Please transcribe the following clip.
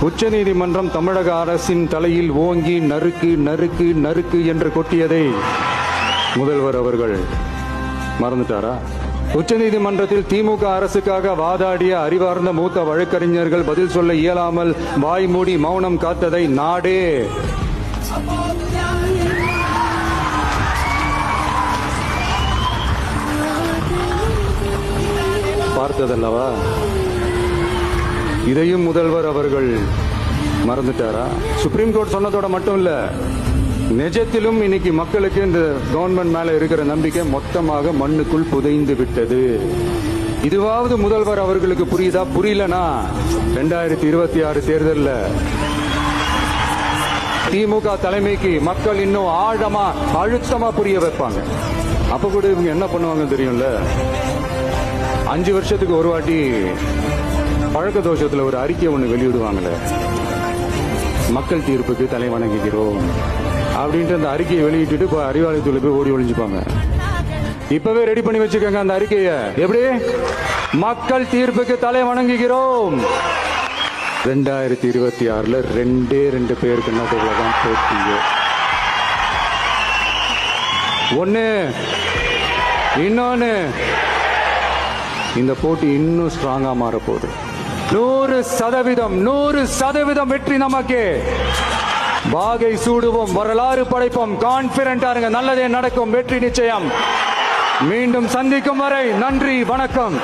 உச்சநீதிமன்றம் தமிழக அரசின் தலையில் ஓங்கி நறுக்கு நறுக்கு நறுக்கு என்று கொட்டியதை முதல்வர் அவர்கள் மறந்துட்டாரா? உச்சநீதிமன்றத்தில் திமுக அரசுக்காக வாதாடிய அறிவார்ந்த மூத்த வழக்கறிஞர்கள் பதில் சொல்ல இயலாமல் வாய் மூடி மௌனம் காத்ததை நாடே. பார்த்ததல்லவா? இதையும் முதல்வர் அவர்கள் மறந்துட்டாரா? சுப்ரீம் கோர்ட் சொன்னதோட மட்டும் இல்ல நிஜத்திலும் இன்னைக்கு மக்களுக்கு இந்த கவர்மெண்ட் மேல இருக்கிற நம்பிக்கை மொத்தமாக மண்ணுக்குள் புதைந்து விட்டது. இதுவாவது முதல்வர் அவர்களுக்கு புரியுதா? புரியலனா? ரெண்டாயிரத்தி இருபத்தி ஆறு தேர்தலில் திமுக தலைமைக்கு மக்கள் இன்னும் ஆழமா அழுத்தமா புரிய வைப்பாங்க. அப்ப கூட இவங்க என்ன பண்ணுவாங்க தெரியும்ல? அஞ்சு வருஷத்துக்கு ஒரு வாட்டி பழக்க தோஷத்துல ஒரு அறிக்கை ஒண்ணு வெளியிடுவாங்கல்ல மக்கள் தீர்ப்புக்கு தலை வணங்குகிறோம் அப்படின்ட்டு அந்த அறிக்கையை வெளியிட்டு இப்போ அறிவாலயத்துல போய் ஓடி ஒழிஞ்சுப்பாங்க இப்பவே ரெடி பண்ணி வச்சுக்கோங்க அந்த அறிக்கையை. எப்படி? மக்கள் தீர்ப்புக்கு தலை வணங்குகிறோம். ரெண்டாயிரத்தி இருபத்தி ஆறுல ரெண்டே ரெண்டு பேருக்கு நடுவில் தான் போட்டியோ ஒன்று இன்னொன்னு இந்த போட்டி இன்னும் ஸ்ட்ராங்கா மாற போகுது நூறு சதவீதம் நூறு சதவீதம் வெற்றி நமக்கு. பாகை சூடுவோம் வரலாறு படைப்போம் கான்பிடண்டா இருங்க நல்லதே நடக்கும் வெற்றி நிச்சயம். மீண்டும் சந்திக்கும் வரை நன்றி வணக்கம்.